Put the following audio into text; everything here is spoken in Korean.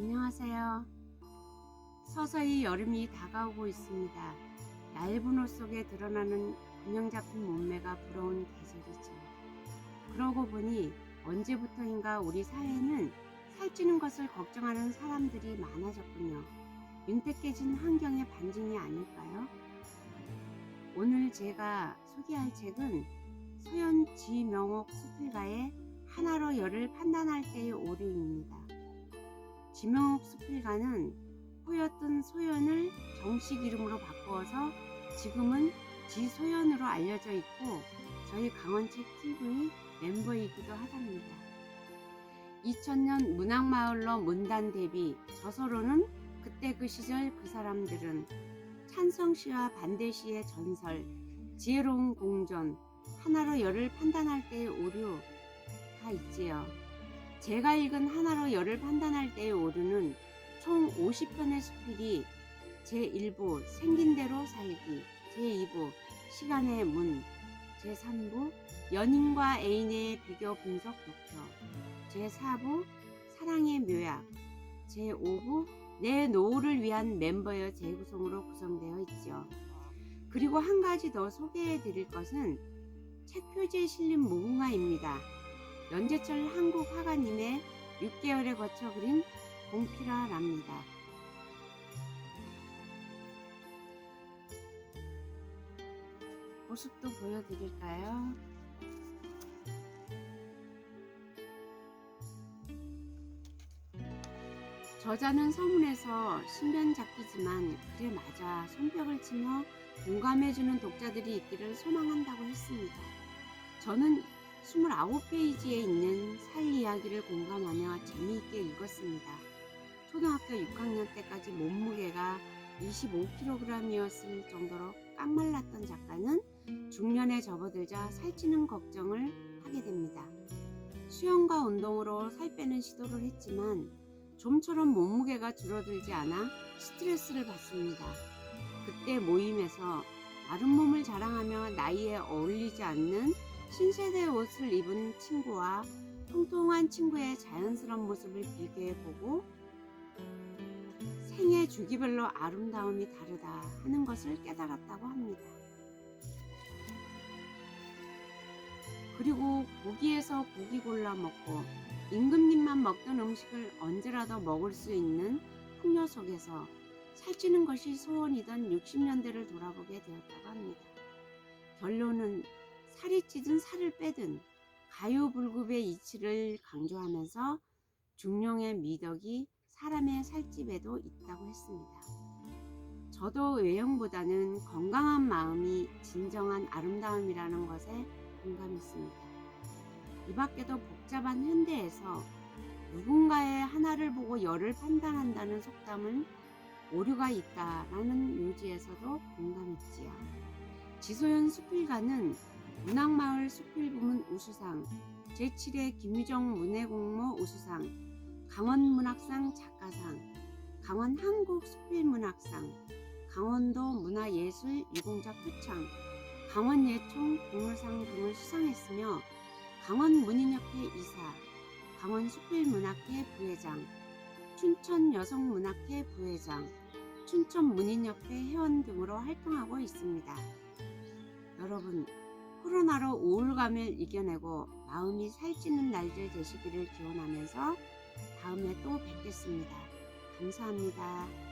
안녕하세요. 서서히 여름이 다가오고 있습니다. 얇은 옷 속에 드러나는 균형 잡힌 몸매가 부러운 계절이죠. 그러고 보니 언제부터인가 우리 사회는 살찌는 것을 걱정하는 사람들이 많아졌군요. 윤택해진 환경의 반증이 아닐까요? 오늘 제가 소개할 책은 소연 지명옥 수필가의 하나로 열을 판단할 때의 오류입니다. 지명옥 수필가는 호였던 소연을 정식 이름으로 바꾸어서 지금은 지소연으로 알려져 있고 저희 강원책 TV 멤버이기도 하답니다. 2000년 문학마을로 문단 데뷔 저서로는 그때 그 시절 그 사람들은 찬성시와 반대시의 전설 지혜로운 공존 하나로 열을 판단할 때의 오류 다 있지요. 제가 읽은 하나로 열을 판단할 때의 오류는 총 50편의 수필이 제1부 생긴 대로 살기, 제2부 시간의 문, 제3부 연인과 애인의 비교 분석 독혀, 제4부 사랑의 묘약, 제5부 내 노후를 위한 멤버의 재구성으로 구성되어 있죠. 그리고 한 가지 더 소개해 드릴 것은 책 표지에 실린 무궁화입니다. 연재철 한국 화가님의 6개월에 거쳐 그린 공피라랍니다. 모습도 보여드릴까요? 저자는 서문에서 신변 잡기지만 그래 맞아 손뼉을 치며 공감해주는 독자들이 있기를 소망한다고 했습니다. 저는 29페이지에 있는 살 이야기를 공감하며 재미있게 읽었습니다. 초등학교 6학년 때까지 몸무게가 25kg이었을 정도로 깡말랐던 작가는 중년에 접어들자 살찌는 걱정을 하게 됩니다. 수영과 운동으로 살 빼는 시도를 했지만 좀처럼 몸무게가 줄어들지 않아 스트레스를 받습니다. 그때 모임에서 마른 몸을 자랑하며 나이에 어울리지 않는 신세대 옷을 입은 친구와 통통한 친구의 자연스러운 모습을 비교해 보고 생애 주기별로 아름다움이 다르다 하는 것을 깨달았다고 합니다. 그리고 고기에서 고기 골라 먹고 임금님만 먹던 음식을 언제라도 먹을 수 있는 풍요 속에서 살찌는 것이 소원이던 60년대를 돌아보게 되었다고 합니다. 결론은 살이 찌든 살을 빼든 가요불급의 이치를 강조하면서 중령의 미덕이 사람의 살집에도 있다고 했습니다. 저도 외형보다는 건강한 마음이 진정한 아름다움이라는 것에 공감했습니다. 이 밖에도 복잡한 현대에서 누군가의 하나를 보고 열을 판단한다는 속담은 오류가 있다라는 요지에서도 공감했지요. 지소연 수필가는 문학마을 수필부문 우수상, 제7회 김유정 문해공모 우수상, 강원문학상 작가상, 강원 한국수필문학상, 강원도 문화예술 유공자 표창, 강원예총 동물상 등을 수상했으며 강원문인협회 이사, 강원수필문학회 부회장, 춘천여성문학회 부회장, 춘천문인협회 회원 등으로 활동하고 있습니다. 여러분, 코로나로 우울감을 이겨내고 마음이 살찌는 날들 되시기를 기원하면서 다음에 또 뵙겠습니다. 감사합니다.